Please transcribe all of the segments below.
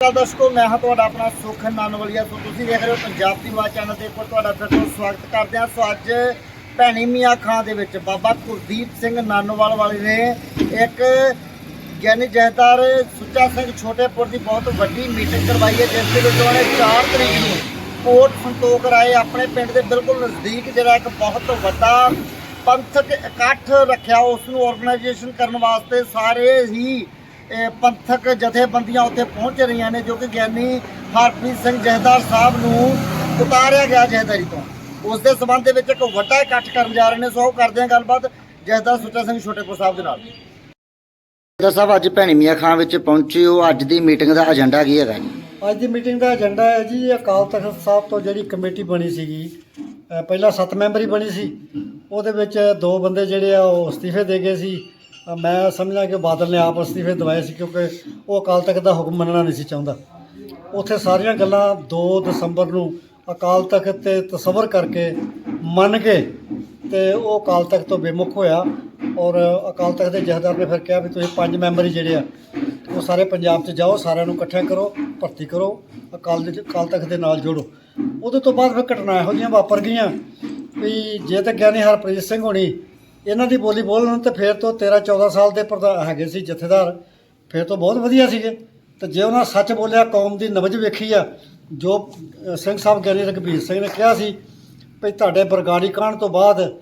ਸਤਿ ਦਰਸ਼ਕੋ, ਮੈਂ ਹਾਂ ਤੁਹਾਡਾ ਆਪਣਾ ਸੁਖ ਨਾਨਵਲੀਆ। ਤੋਂ ਤੁਸੀਂ ਦੇਖ ਰਹੇ ਹੋ ਪੰਜਾਬ ਦੀ ਆਵਾਜ਼ ਚੈਨਲ ਦੇ ਉੱਪਰ ਤੁਹਾਡਾ ਫਿਰ ਤੋਂ ਸਵਾਗਤ ਕਰਦੇ ਹਾਂ। ਸੋ ਅੱਜ ਭੈਣੀ ਮੀਆਂ ਖਾਂ ਦੇ ਵਿੱਚ ਬਾਬਾ ਕੁਲਦੀਪ ਸਿੰਘ ਨਾਨੋਵਾਲ ਵਾਲੇ ਨੇ ਇੱਕ ਗਿਆਨੀ ਜਹਦਾਰ ਸੁੱਚਾ ਸਿੰਘ ਛੋਟੇਪੁਰ ਦੀ ਬਹੁਤ ਵੱਡੀ ਮੀਟਿੰਗ ਕਰਵਾਈ ਹੈ, ਜਿਸ ਦੇ ਵਿੱਚ ਉਹਨੇ 4 ਤਰੀਕ ਨੂੰ ਕੋਟ ਸੰਤੋਖ ਰਾਏ ਆਪਣੇ ਪਿੰਡ ਦੇ ਬਿਲਕੁਲ ਨਜ਼ਦੀਕ ਜਿਹੜਾ ਇੱਕ ਬਹੁਤ ਵੱਡਾ ਪੰਥਕ ਇਕੱਠ ਰੱਖਿਆ, ਉਸ ਨੂੰ ਆਰਗੇਨਾਈਜੇਸ਼ਨ ਕਰਨ ਵਾਸਤੇ ਸਾਰੇ ਹੀ ਪੰਥਕ ਜਥੇਬੰਦੀਆਂ ਉੱਥੇ ਪਹੁੰਚ ਰਹੀਆਂ ਨੇ ਜੋ ਕਿ ਗਿਆਨੀ ਹਰਪ੍ਰੀਤ ਸਿੰਘ ਜਹਦਾਰ ਸਾਹਿਬ ਨੂੰ ਉਤਾਰਿਆ ਗਿਆ ਜਹਦਾਰੀ ਤੋਂ। ਉਸ ਦੇ ਸਬੰਧ ਦੇ ਵਿੱਚ ਇੱਕ ਵੱਡਾ ਇਕੱਠ ਕਰਨ ਜਾ ਰਹੇ ਨੇ ਸੋ ਉਹ ਕਰਦੇ ਹਾਂ ਗੱਲਬਾਤ ਜਹਦਾਰ ਸੁੱਚਾ ਸਿੰਘ ਛੋਟੇਪੁਰ ਸਾਹਿਬ ਦੇ ਨਾਲ। ਜਹਦਾਰ ਸਾਹਿਬ ਅੱਜ ਭੈਣੀ ਮੀਆਂ ਖਾਂ ਵਿੱਚ ਪਹੁੰਚੇ ਹੋ। ਅੱਜ ਦੀ ਮੀਟਿੰਗ ਦਾ ਏਜੰਡਾ ਕੀ ਹੈਗਾ ਜੀ? ਅੱਜ ਦੀ ਮੀਟਿੰਗ ਦਾ ਏਜੰਡਾ ਹੈ ਜੀ ਅਕਾਲ ਤਖਤ ਸਾਹਿਬ ਤੋਂ ਜਿਹੜੀ ਕਮੇਟੀ ਬਣੀ ਸੀਗੀ ਪਹਿਲਾਂ 7 ਮੈਂਬਰੀ ਬਣੀ ਸੀ। ਉਹਦੇ ਵਿੱਚ ਦੋ ਬੰਦੇ ਜਿਹੜੇ ਆ ਉਹ ਅਸਤੀਫੇ ਦੇ ਗਏ ਸੀ। ਤਾਂ ਮੈਂ ਸਮਝਦਾ ਕਿ ਬਾਦਲ ਨੇ ਆਪ ਅਸਤੀਫੇ ਦਵਾਏ ਸੀ ਕਿਉਂਕਿ ਉਹ ਅਕਾਲ ਤਖਤ ਦਾ ਹੁਕਮ ਮੰਨਣਾ ਨਹੀਂ ਸੀ ਚਾਹੁੰਦਾ। ਉੱਥੇ ਸਾਰੀਆਂ ਗੱਲਾਂ 2 ਦਸੰਬਰ ਨੂੰ ਅਕਾਲ ਤਖਤ ਤੇ ਤਸਵਰ ਕਰਕੇ ਮੰਨ ਕੇ ਤੇ ਉਹ ਅਕਾਲ ਤਖਤ ਤੋਂ ਬੇਮੁਖ ਹੋਇਆ ਔਰ ਅਕਾਲ ਤਖਤ ਦੇ ਜਥੇਦਾਰ ਨੇ ਫਿਰ ਕਿਹਾ ਵੀ ਤੁਸੀਂ ਪੰਜ ਮੈਂਬਰ ਹੀ ਜਿਹੜੇ ਆ, ਉਹ ਸਾਰੇ ਪੰਜਾਬ 'ਚ ਜਾਓ, ਸਾਰਿਆਂ ਨੂੰ ਇਕੱਠਿਆਂ ਕਰੋ, ਭਰਤੀ ਕਰੋ, ਅਕਾਲ ਦੇ ਅਕਾਲ ਤਖਤ ਦੇ ਨਾਲ ਜੋੜੋ। ਉਹਦੇ ਤੋਂ ਬਾਅਦ ਫਿਰ ਘਟਨਾ ਇਹੋ ਜਿਹੀਆਂ ਵਾਪਰ ਗਈਆਂ ਵੀ ਜੇ ਤਾਂ ਗਿਆਨੀ ਹਰਪ੍ਰੀਤ ਸਿੰਘ ਹੋਣੀ ਇਹਨਾਂ ਦੀ ਬੋਲੀ ਬੋਲਣ ਤੇ ਫਿਰ ਤੋਂ 13 14 ਸਾਲ ਦੇ ਪ੍ਰਧਾਨ ਹੈਗੇ ਸੀ ਜਥੇਦਾਰ। ਫਿਰ ਤੋਂ ਬਹੁਤ ਵਧੀਆ ਸੀਗੇ। ਤੇ ਜੇ ਉਹਨਾਂ ਸੱਚ ਬੋਲਿਆ, ਕੌਮ ਦੀ ਨਬਜ ਵੇਖੀ ਆ, ਜੋ ਸਿੰਘ ਸਾਹਿਬ ਗਿਆਨੀ ਰਘਬੀਰ ਸਿੰਘ ਨੇ ਕਿਹਾ ਸੀ ਵੀ ਤੁਹਾਡੇ ਬਰਗਾੜੀ ਕਾਂਡ ਤੋਂ ਬਾਅਦ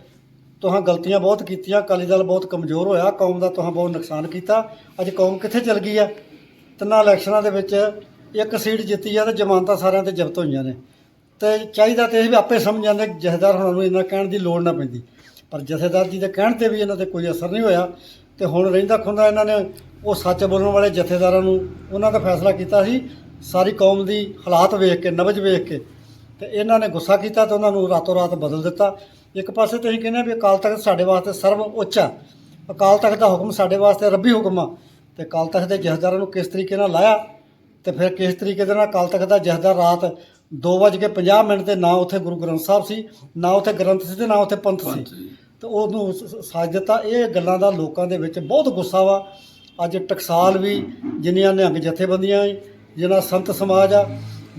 ਤੁਹਾਂ ਗਲਤੀਆਂ ਬਹੁਤ ਕੀਤੀਆਂ, ਅਕਾਲੀ ਦਲ ਬਹੁਤ ਕਮਜ਼ੋਰ ਹੋਇਆ, ਕੌਮ ਦਾ ਤੁਹਾਂ ਬਹੁਤ ਨੁਕਸਾਨ ਕੀਤਾ। ਅੱਜ ਕੌਮ ਕਿੱਥੇ ਚਲ ਗਈ ਆ? ਤਿੰਨਾਂ ਇਲੈਕਸ਼ਨਾਂ ਦੇ ਵਿੱਚ ਇੱਕ ਸੀਟ ਜਿੱਤੀ ਆ ਤੇ ਜ਼ਮਾਨਤਾਂ ਸਾਰਿਆਂ ਤੇ ਜ਼ਬਤ ਹੋਈਆਂ ਨੇ। ਤੇ ਚਾਹੀਦਾ ਤੇ ਇਹ ਵੀ ਆਪੇ ਸਮਝ ਜਾਂਦੇ ਕਿ ਜਥੇਦਾਰ ਹੋਣਾ ਨੂੰ ਇੰਨਾ ਕਹਿਣ ਦੀ ਲੋੜ ਨਾ ਪੈਂਦੀ। ਪਰ ਜਥੇਦਾਰ ਜੀ ਦੇ ਕਹਿਣ ਤੇ ਵੀ ਇਹਨਾਂ ਤੇ ਕੋਈ ਅਸਰ ਨਹੀਂ ਹੋਇਆ ਤੇ ਹੁਣ ਰਹਿੰਦਾ ਖੁੰਦਾ ਇਹਨਾਂ ਨੇ ਉਹ ਸੱਚ ਬੋਲਣ ਵਾਲੇ ਜਥੇਦਾਰਾਂ ਨੂੰ ਉਹਨਾਂ ਦਾ ਫੈਸਲਾ ਕੀਤਾ ਸੀ। ਸਾਰੀ ਕੌਮ ਦੀ ਹਾਲਾਤ ਵੇਖ ਕੇ, ਨਬਜ ਵੇਖ ਕੇ ਤੇ ਇਹਨਾਂ ਨੇ ਗੁੱਸਾ ਕੀਤਾ ਤੇ ਉਹਨਾਂ ਨੂੰ ਰਾਤੋਂ ਰਾਤ ਬਦਲ ਦਿੱਤਾ। ਇੱਕ ਪਾਸੇ ਤੇ ਅਸੀਂ ਕਹਿੰਦੇ ਆ ਵੀ ਅਕਾਲ ਤਖਤ ਸਾਡੇ ਵਾਸਤੇ ਸਰਵ ਉੱਚ ਆ। ਅਕਾਲ ਤਖਤ ਦਾ ਹੁਕਮ ਸਾਡੇ ਵਾਸਤੇ ਰੱਬੀ ਹੁਕਮ ਆ। ਤੇ ਅਕਾਲ ਤਖਤ ਦੇ ਜਥੇਦਾਰਾਂ ਨੂੰ ਕਿਸ ਤਰੀਕੇ ਨਾਲ ਲਾਇਆ ਤੇ ਫਿਰ ਕਿਸ ਤਰੀਕੇ ਦੇ ਨਾਲ ਅਕਾਲ ਤਖਤ ਦਾ ਜਥੇਦਾਰ ਰਾਤ 2:50 ਮਿੰਟ ਤੇ ਨਾ ਉੱਥੇ ਗੁਰੂ ਗ੍ਰੰਥ ਸਾਹਿਬ ਸੀ ਨਾ ਉੱਥੇ ਗ੍ਰੰਥ ਸੀ ਤੇ ਨਾ ਉੱਥੇ ਪੰਥ ਸੀ। ਤੇ ਉਹਨੂੰ ਸਾਜ ਦਿੱਤਾ। ਇਹ ਗੱਲਾਂ ਦਾ ਲੋਕਾਂ ਦੇ ਵਿੱਚ ਬਹੁਤ ਗੁੱਸਾ ਵਾ। ਅੱਜ ਟਕਸਾਲ ਵੀ ਜਿੰਨੀਆਂ ਨਿਹੰਗ ਜਥੇਬੰਦੀਆਂ ਜਿਨ੍ਹਾਂ ਸੰਤ ਸਮਾਜ ਆ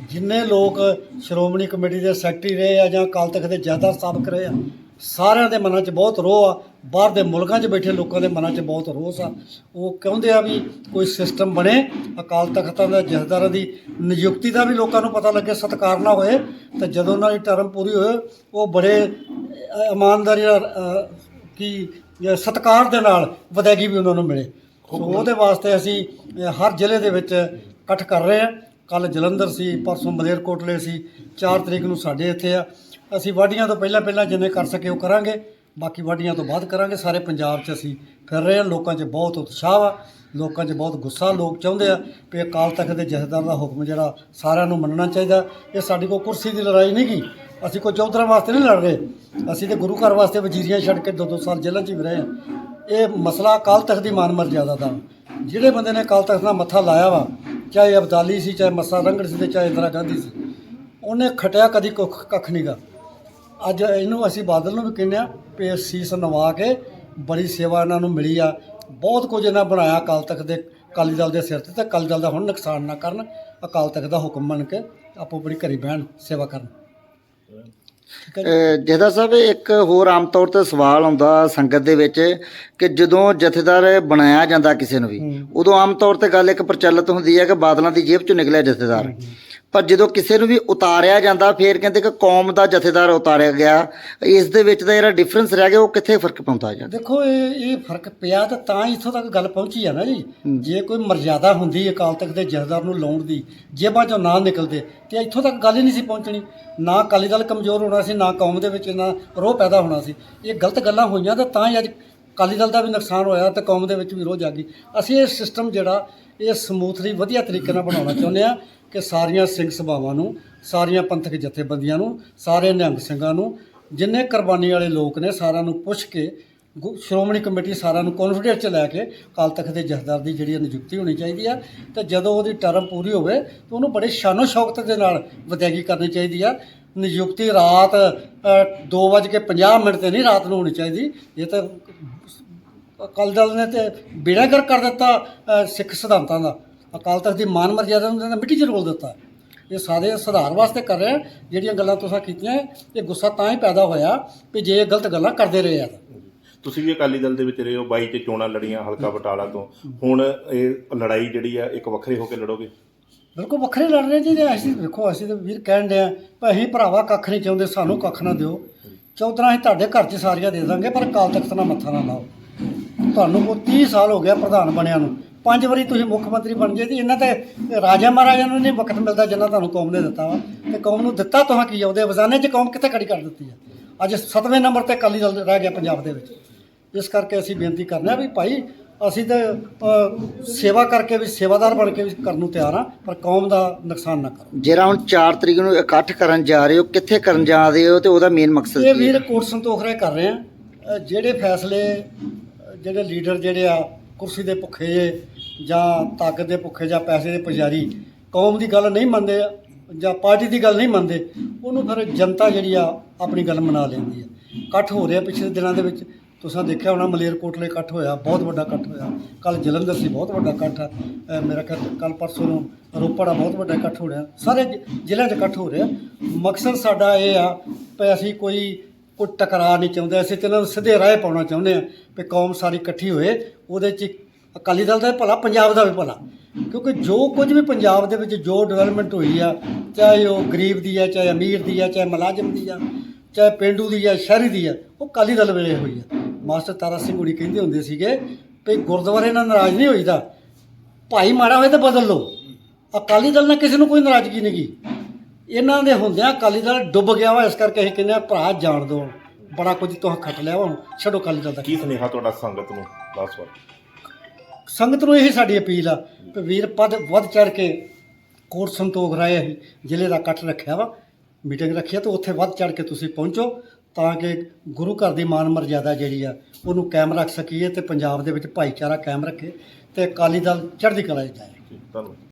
ਜਿੰਨੇ ਲੋਕ ਸ਼੍ਰੋਮਣੀ ਕਮੇਟੀ ਦੇ ਸੈਕਟਰੀ ਰਹੇ ਆ ਜਾਂ ਅਕਾਲ ਤਖਤ ਦੇ ਜਥੇਦਾਰ ਸਾਬਕ ਰਹੇ ਆ ਸਾਰਿਆਂ ਦੇ ਮਨਾਂ 'ਚ ਬਹੁਤ ਰੋਹ ਆ। ਬਾਹਰ ਦੇ ਮੁਲਕਾਂ 'ਚ ਬੈਠੇ ਲੋਕਾਂ ਦੇ ਮਨਾਂ 'ਚ ਬਹੁਤ ਰੋਸ ਆ। ਉਹ ਕਹਿੰਦੇ ਆ ਵੀ ਕੋਈ ਸਿਸਟਮ ਬਣੇ ਅਕਾਲ ਤਖਤਾਂ ਦਾ ਜਥੇਦਾਰਾਂ ਦੀ ਨਿਯੁਕਤੀ ਦਾ ਵੀ ਲੋਕਾਂ ਨੂੰ ਪਤਾ ਲੱਗੇ ਸਤਿਕਾਰ ਨਾ ਹੋਏ ਤੇ ਜਦੋਂ ਉਹਨਾਂ ਦੀ ਟਰਮ ਪੂਰੀ ਹੋਏ ਉਹ ਬੜੇ ਇਮਾਨਦਾਰੀ ਨਾਲ ਕੀ ਸਤਿਕਾਰ ਦੇ ਨਾਲ ਵਿਦਾਇਗੀ ਵੀ ਉਹਨਾਂ ਨੂੰ ਮਿਲੇ। ਉਹਦੇ ਵਾਸਤੇ ਅਸੀਂ ਹਰ ਜ਼ਿਲ੍ਹੇ ਦੇ ਵਿੱਚ ਇਕੱਠ ਕਰ ਰਹੇ ਹਾਂ ਕੱਲ ਜਲੰਧਰ ਸੀ ਪਰਸੋਂ ਮਲੇਰਕੋਟਲੇ ਸੀ 4 ਤਰੀਕ ਨੂੰ ਸਾਡੇ ਇੱਥੇ ਆ। ਅਸੀਂ ਵਾਢੀਆਂ ਤੋਂ ਪਹਿਲਾਂ ਪਹਿਲਾਂ ਜਿੰਨੇ ਕਰ ਸਕੇ ਉਹ ਕਰਾਂਗੇ। ਬਾਕੀ ਵਾਢੀਆਂ ਤੋਂ ਬਾਅਦ ਕਰਾਂਗੇ ਸਾਰੇ ਪੰਜਾਬ 'ਚ ਅਸੀਂ ਫਿਰ ਰਹੇ ਹਾਂ। ਲੋਕਾਂ 'ਚ ਬਹੁਤ ਉਤਸ਼ਾਹ ਆ ਲੋਕਾਂ 'ਚ ਬਹੁਤ ਗੁੱਸਾ, ਲੋਕ ਚਾਹੁੰਦੇ ਆ ਵੀ ਅਕਾਲ ਤਖਤ ਦੇ ਜਥੇਦਾਰ ਦਾ ਹੁਕਮ ਜਿਹੜਾ ਸਾਰਿਆਂ ਨੂੰ ਮੰਨਣਾ ਚਾਹੀਦਾ। ਇਹ ਸਾਡੀ ਕੋਈ ਕੁਰਸੀ ਦੀ ਲੜਾਈ ਨਹੀਂ ਗੀ। ਅਸੀਂ ਕੋਈ ਚੌਧਰਾ ਵਾਸਤੇ ਨਹੀਂ ਲੜ ਰਹੇ। ਅਸੀਂ ਤੇ ਗੁਰੂ ਘਰ ਵਾਸਤੇ ਵਜ਼ੀਰੀਆਂ ਛੱਡ ਕੇ ਦੋ ਦੋ ਸਾਲ ਜੇਲ੍ਹਾਂ 'ਚ ਵੀ ਰਹੇ ਹਾਂ। ਇਹ ਮਸਲਾ ਅਕਾਲ ਤਖਤ ਦੀ ਮਾਨ ਮਰਜ਼ਾਦਾ ਦਾ ਜਿਹੜੇ ਬੰਦੇ ਨੇ ਅਕਾਲ ਤਖਤ ਦਾ ਮੱਥਾ ਲਾਇਆ ਵਾ, ਚਾਹੇ ਅਬਦਾਲੀ ਸੀ, ਚਾਹੇ ਮੱਸਾ ਰੰਗੜ ਸੀ ਤੇ ਚਾਹੇ ਇੰਦਰਾ ਗਾਂਧੀ ਸੀ, ਉਹਨੇ ਖਟਿਆ ਕਦੀ ਕੁੱਖ ਕੱਖ ਨਹੀਂਗਾ ਅੱਜ ਇਹਨੂੰ ਅਸੀਂ ਬਾਦਲ ਨੂੰ ਵੀ ਕਹਿੰਦੇ ਆ ਵੀ ਸੀਸ ਨਵਾ ਕੇ ਬੜੀ ਸੇਵਾ ਇਹਨਾਂ ਨੂੰ ਮਿਲੀ ਆ ਬਹੁਤ ਕੁਝ ਇਹਨਾਂ ਬਣਾਇਆ ਅਕਾਲ ਤਖਤ ਦੇ ਅਕਾਲੀ ਦਲ ਦੇ ਸਿਰ ਤੇ ਤੇ ਅਕਾਲੀ ਦਲ ਦਾ ਹੁਣ ਨੁਕਸਾਨ ਨਾ ਕਰਨ ਅਕਾਲ ਤਖਤ ਦਾ ਹੁਕਮ ਮੰਨ ਕੇ ਆਪੋ ਆਪਣੀ ਘਰੀ ਬਹਿਣ ਸੇਵਾ ਕਰਨ? ਜਹਦਾ ਸਾਹਿਬ ਇੱਕ ਹੋਰ ਆਮ ਤੌਰ ਤੇ ਸਵਾਲ ਆਉਂਦਾ ਸੰਗਤ ਦੇ ਵਿੱਚ ਕਿ ਜਦੋਂ ਜਥੇਦਾਰ ਬਣਾਇਆ ਜਾਂਦਾ ਕਿਸੇ ਨੂੰ ਵੀ। ਉਦੋਂ ਆਮ ਤੌਰ ਤੇ ਗੱਲ ਇੱਕ ਪ੍ਰਚਲਿਤ ਹੁੰਦੀ ਹੈ ਕਿ ਬਾਦਲਾਂ ਦੀ ਜੇਬ ਚੋਂ ਨਿਕਲਿਆ ਜਥੇਦਾਰ ਪਰ ਜਦੋਂ ਕਿਸੇ ਨੂੰ ਵੀ ਉਤਾਰਿਆ ਜਾਂਦਾ ਫੇਰ ਕਹਿੰਦੇ ਕਿ ਕੌਮ ਦਾ ਜਥੇਦਾਰ ਉਤਾਰਿਆ ਗਿਆ। ਇਸ ਦੇ ਵਿੱਚ ਦਾ ਜਿਹੜਾ ਡਿਫਰੈਂਸ ਰਹਿ ਗਿਆ ਉਹ ਕਿੱਥੇ ਫ਼ਰਕ ਪਾਉਂਦਾ ਜਾਂਦਾ? ਦੇਖੋ ਇਹ ਇਹ ਫ਼ਰਕ ਪਿਆ ਤਾਂ ਤਾਂ ਹੀ ਇੱਥੋਂ ਤੱਕ ਗੱਲ ਪਹੁੰਚੀ ਆ ਨਾ ਜੀ। ਜੇ ਕੋਈ ਮਰਜ਼ਾਦਾ ਹੁੰਦੀ ਅਕਾਲ ਤਖਤ ਦੇ ਜਥੇਦਾਰ ਨੂੰ ਲਾਉਣ ਦੀ ਜੇਬਾਂ ਚੋਂ ਨਾ ਨਿਕਲਦੇ ਤੇ ਇੱਥੋਂ ਤੱਕ ਗੱਲ ਹੀ ਨਹੀਂ ਸੀ ਪਹੁੰਚਣੀ। ਨਾ ਅਕਾਲੀ ਦਲ ਕਮਜ਼ੋਰ ਹੋਣਾ ਸੀ ਨਾ ਕੌਮ ਦੇ ਵਿੱਚ ਇੰਨਾ ਰੋਹ ਪੈਦਾ ਹੋਣਾ ਸੀ। ਇਹ ਗਲਤ ਗੱਲਾਂ ਹੋਈਆਂ ਤਾਂ ਤਾਂ ਹੀ ਅੱਜ ਅਕਾਲੀ ਦਲ ਦਾ ਵੀ ਨੁਕਸਾਨ ਹੋਇਆ ਤੇ ਕੌਮ ਦੇ ਵਿੱਚ ਵੀ ਰੋਹ ਜਾਗੀ। ਅਸੀਂ ਇਹ ਸਿਸਟਮ ਜਿਹੜਾ, ਇਹ ਸਮੂਥਲੀ ਵਧੀਆ ਤਰੀਕੇ ਨਾਲ ਬਣਾਉਣਾ ਚਾਹੁੰਦੇ ਆ ਕਿ ਸਾਰੀਆਂ ਸਿੰਘ ਸਭਾਵਾਂ ਨੂੰ, ਸਾਰੀਆਂ ਪੰਥਕ ਜਥੇਬੰਦੀਆਂ ਨੂੰ, ਸਾਰੇ ਨਿਹੰਗ ਸਿੰਘਾਂ ਨੂੰ, ਜਿੰਨੇ ਕੁਰਬਾਨੀ ਵਾਲੇ ਲੋਕ ਨੇ ਸਾਰਿਆਂ ਨੂੰ ਪੁੱਛ ਕੇ, ਗੁ- ਸ਼੍ਰੋਮਣੀ ਕਮੇਟੀ ਸਾਰਿਆਂ ਨੂੰ ਕੌਨਫੀਡੈਂਸ ਚ ਲੈ ਕੇ ਅਕਾਲ ਤਖਤ ਦੇ ਜਥੇਦਾਰ ਦੀ ਜਿਹੜੀ ਨਿਯੁਕਤੀ ਹੋਣੀ ਚਾਹੀਦੀ ਆ ਤੇ ਜਦੋਂ ਉਹਦੀ ਟਰਮ ਪੂਰੀ ਹੋਵੇ, ਤਾਂ ਉਹਨੂੰ ਬੜੇ ਸ਼ਾਨੋ ਸ਼ੌਕਤ ਦੇ ਨਾਲ ਵਿਦਾਇਗੀ ਕਰਨੀ ਚਾਹੀਦੀ ਆ। ਨਿਯੁਕਤੀ ਰਾਤ 2:50 ਮਿੰਟ ਤੇ ਨਹੀਂ ਰਾਤ ਨੂੰ ਹੋਣੀ ਚਾਹੀਦੀ। ਇਹ ਤਾਂ ਅਕਾਲੀ ਦਲ ਨੇ ਤੇ ਬੇੜਾ ਕਰ ਦਿੱਤਾ ਸਿੱਖ ਸਿਧਾਂਤਾਂ ਦਾ। ਅਕਾਲ ਤਖਤ ਦੀ ਮਾਨ ਮਰਜ਼ਾਦਾ ਨੂੰ ਤਾਂ ਮਿੱਟੀ 'ਚ ਰੋਲ ਦਿੱਤਾ। ਇਹ ਸਾਰੇ ਸੁਧਾਰ ਵਾਸਤੇ ਕਰ ਰਹੇ ਜਿਹੜੀਆਂ ਗੱਲਾਂ ਤੁਸੀਂ ਕੀਤੀਆਂ, ਇਹ ਗੁੱਸਾ ਤਾਂ ਹੀ ਪੈਦਾ ਹੋਇਆ ਵੀ ਜੇ ਇਹ ਗਲਤ ਗੱਲਾਂ ਕਰਦੇ ਰਹੇ ਆ ਤਾਂ। ਤੁਸੀਂ ਵੀ ਅਕਾਲੀ ਦਲ ਦੇ ਵਿੱਚ ਰਹੇ ਹੋ 22 ਚ ਚੋਣਾਂ ਲੜੀਆਂ ਹਲਕਾ ਬਟਾਲਾ ਤੋਂ। ਹੁਣ ਇਹ ਲੜਾਈ ਜਿਹੜੀ ਆ, ਇੱਕ ਵੱਖਰੇ ਹੋ ਕੇ ਲੜੋਗੇ? ਬਿਲਕੁਲ ਵੱਖਰੇ ਲੜ ਰਹੇ ਜੀ, ਜੇ ਅਸੀਂ ਵੇਖੋ, ਅਸੀਂ ਤਾਂ ਵੀਰ ਕਹਿਣ ਦੇ ਆ ਅਸੀਂ ਭਰਾਵਾ ਕੱਖ ਨਹੀਂ ਚਾਹੁੰਦੇ, ਸਾਨੂੰ ਕੱਖ ਨਾ ਦਿਓ। ਚੌਧਰਾ ਅਸੀਂ ਤੁਹਾਡੇ ਘਰ 'ਚ ਸਾਰੀਆਂ ਦੇ ਦਾਂਗੇ, ਪਰ ਕਾਲ ਤਖਤ ਨਾਲ ਮੱਥਾ ਨਾ ਲਾਓ। ਤੁਹਾਨੂੰ ਕੋ 30 ਸਾਲ ਹੋ ਗਿਆ ਪ੍ਰਧਾਨ ਬਣਿਆ ਨੂੰ। ਪੰਜ ਵਾਰੀ ਤੁਸੀਂ ਮੁੱਖ ਮੰਤਰੀ ਬਣ ਗਏ ਤੇ ਇਹਨਾਂ ਤੇ ਰਾਜਾ ਮਹਾਰਾਜਾ ਨੂੰ ਨਹੀਂ ਵਕਤ ਮਿਲਦਾ ਜਿੰਨਾ ਤੁਹਾਨੂੰ ਕੌਮ ਨੇ ਦਿੱਤਾ ਵਾ। ਤੇ ਕੌਮ ਨੂੰ ਦਿੱਤਾ ਤੁਹਾਂ ਕੀ ਆਉਂਦੇ ਉਹਦੇ 'ਚ ਕੌਮ ਕਿੱਥੇ ਖੜੀ ਕਰ ਦਿੱਤੀ ਹੈ ਅੱਜ 7ਵੇਂ ਨੰਬਰ ਤੇ ਅਕਾਲੀ ਦਲ ਰਹਿ ਗਿਆ ਪੰਜਾਬ ਦੇ ਵਿੱਚ। ਇਸ ਕਰਕੇ ਅਸੀਂ ਬੇਨਤੀ ਕਰਦੇ ਆ ਵੀ ਭਾਈ ਅਸੀਂ ਤੇ ਅ, ਸੇਵਾ ਕਰਕੇ ਵੀ ਸੇਵਾਦਾਰ ਬਣ ਕੇ ਵੀ ਕਰਨ ਨੂੰ ਤਿਆਰ ਆ ਪਰ ਕੌਮ ਦਾ ਨੁਕਸਾਨ ਨਾ ਕਰੋ। ਜਿਹੜਾ ਹੁਣ 4 ਤਰੀਕ ਨੂੰ ਇਕੱਠ ਕਰਨ ਜਾ ਰਹੇ ਹੋ ਕਿੱਥੇ ਕਰਨ ਜਾ ਰਹੇ ਹੋ ਤੇ ਉਹਦਾ ਮੇਨ ਮਕਸਦ ਇਹ ਕੀ ਵੀਰ ਕੋਟ ਸੰਤੋਖ ਰਹੇ ਕਰ ਰਹੇ ਆ। ਅ, ਜਿਹੜੇ ਫੈਸਲੇ ਅ, ਜਿਹੜੇ ਲੀਡਰ ਜਿਹੜੇ ਆ ਕੁਰਸੀ ਦੇ ਭੁੱਖੇ ਜੇ ਜਾਂ ਤਾਕਤ ਦੇ ਭੁੱਖੇ ਜਾਂ ਪੈਸੇ ਦੇ ਪੁਜਾਰੀ ਕੌਮ ਦੀ ਗੱਲ ਨਹੀਂ ਮੰਨਦੇ ਜਾਂ ਪਾਰਟੀ ਦੀ ਗੱਲ ਨਹੀਂ ਮੰਨਦੇ ਉਹਨੂੰ ਫਿਰ ਜਨਤਾ ਜਿਹੜੀ ਆ ਆਪਣੀ ਗੱਲ ਮਨਾ ਲੈਂਦੀ ਆ। ਇਕੱਠ ਹੋ ਰਿਹਾ ਪਿਛਲੇ ਦਿਨਾਂ ਦੇ ਵਿੱਚ। ਤੁਸੀਂ ਦੇਖਿਆ ਹੋਣਾ ਮਲੇਰਕੋਟਲੇ ਇਕੱਠ ਹੋਇਆ, ਬਹੁਤ ਵੱਡਾ ਇਕੱਠ ਹੋਇਆ। ਕੱਲ ਜਲੰਧਰ ਸੀ, ਬਹੁਤ ਵੱਡਾ ਇਕੱਠ ਆ। ਮੇਰਾ ਖਿਆਲ ਕੱਲ ਪਰਸੋਂ ਨੂੰ ਰੋਪੜ ਆ, ਬਹੁਤ ਵੱਡਾ ਇਕੱਠ ਹੋ ਰਿਹਾ। ਸਾਰੇ ਜ਼ਿਲ੍ਹਿਆਂ 'ਚ ਇਕੱਠ ਹੋ ਰਿਹਾ। ਮਕਸਦ ਸਾਡਾ ਇਹ ਆ ਵੀ ਅਸੀਂ ਕੋਈ ਕੋਈ ਟਕਰਾਅ ਨਹੀਂ ਚਾਹੁੰਦੇ। ਅਸੀਂ ਤੇ ਇਹਨਾਂ ਨੂੰ ਸਿੱਧੇ ਰਾਹ ਪਾਉਣਾ ਚਾਹੁੰਦੇ ਆ ਵੀ ਕੌਮ ਸਾਰੀ ਇਕੱਠੀ ਹੋਏ। ਉਹਦੇ 'ਚ ਅਕਾਲੀ ਦਲ ਦਾ ਭਲਾ, ਪੰਜਾਬ ਦਾ ਵੀ ਭਲਾ। ਕਿਉਂਕਿ ਜੋ ਕੁਝ ਵੀ ਪੰਜਾਬ ਦੇ ਵਿੱਚ ਜੋ ਡਿਵੈਲਪਮੈਂਟ ਹੋਈ ਆ, ਚਾਹੇ ਉਹ ਗਰੀਬ ਦੀ ਆ, ਚਾਹੇ ਅਮੀਰ ਦੀ ਆ, ਚਾਹੇ ਮੁਲਾਜ਼ਮ ਦੀ ਆ, ਚਾਹੇ ਪਿੰਡੂ ਦੀ ਆ, ਸ਼ਹਿਰੀ ਦੀ ਆ, ਉਹ ਅਕਾਲੀ ਦਲ ਵੇਲੇ ਹੋਈ ਆ। ਮਾਸਟਰ ਤਾਰਾ ਸਿੰਘ ਹੁਣੀ ਕਹਿੰਦੇ ਹੁੰਦੇ ਸੀਗੇ ਵੀ ਗੁਰਦੁਆਰੇ ਨਾਲ ਨਾਰਾਜ਼ ਨਹੀਂ ਹੋਈਦਾ। ਭਾਈ ਮਾੜਾ ਹੋਏ ਤਾਂ ਬਦਲ ਲਓ। ਅਕਾਲੀ ਦਲ ਨਾਲ ਕਿਸੇ ਨੂੰ ਕੋਈ ਨਾਰਾਜ਼ਗੀ ਨਹੀਂ ਗੀ। ਇਹਨਾਂ ਦੇ ਹੁੰਦਿਆਂ ਅਕਾਲੀ ਦਲ ਡੁੱਬ ਗਿਆ ਵਾ ਇਸ ਕਰਕੇ ਅਸੀਂ ਕਹਿੰਦੇ ਆ ਭਰਾ ਜਾਣ ਦਿਓ। ਬੜਾ ਕੁਝ ਤੁਸੀਂ ਖੱਟ ਲਿਆ ਵਾ ਹੁਣ ਛੱਡੋ ਅਕਾਲੀ ਦਲ ਦਾ ਕੀ ਸੁਨੇਹਾ ਤੁਹਾਡਾ ਸੰਗਤ ਨੂੰ? ਲਾਸਟ ਵਾਰ ਸੰਗਤ ਨੂੰ ਇਹੀ ਸਾਡੀ ਅਪੀਲ ਆ ਕਿ ਵੀਰ ਪਦ ਵੱਧ ਚੜ ਕੇ ਕੋਟ ਸੰਤੋਖ ਰਾਏ ਜ਼ਿਲ੍ਹੇ ਦਾ ਇਕੱਠ ਰੱਖਿਆ ਵਾ। ਮੀਟਿੰਗ ਰੱਖੀ ਆ ਤੇ ਉੱਥੇ ਵੱਧ ਚੜ ਕੇ ਤੁਸੀਂ ਪਹੁੰਚੋ। ਤਾਂ ਕਿ ਗੁਰੂ ਘਰ ਦੀ ਮਾਨ ਮਰਜ਼ਾਦਾ ਜਿਹੜੀ ਆ, ਉਹਨੂੰ ਕਾਇਮ ਰੱਖ ਸਕੀਏ ਤੇ ਪੰਜਾਬ ਦੇ ਵਿੱਚ ਭਾਈਚਾਰਾ ਕਾਇਮ ਰੱਖੇ ਤੇ ਅਕਾਲੀ ਦਲ ਚੜ੍ਹਦੀ ਕਲਾ 'ਚ ਜਾਏ। ਧੰਨਵਾਦ।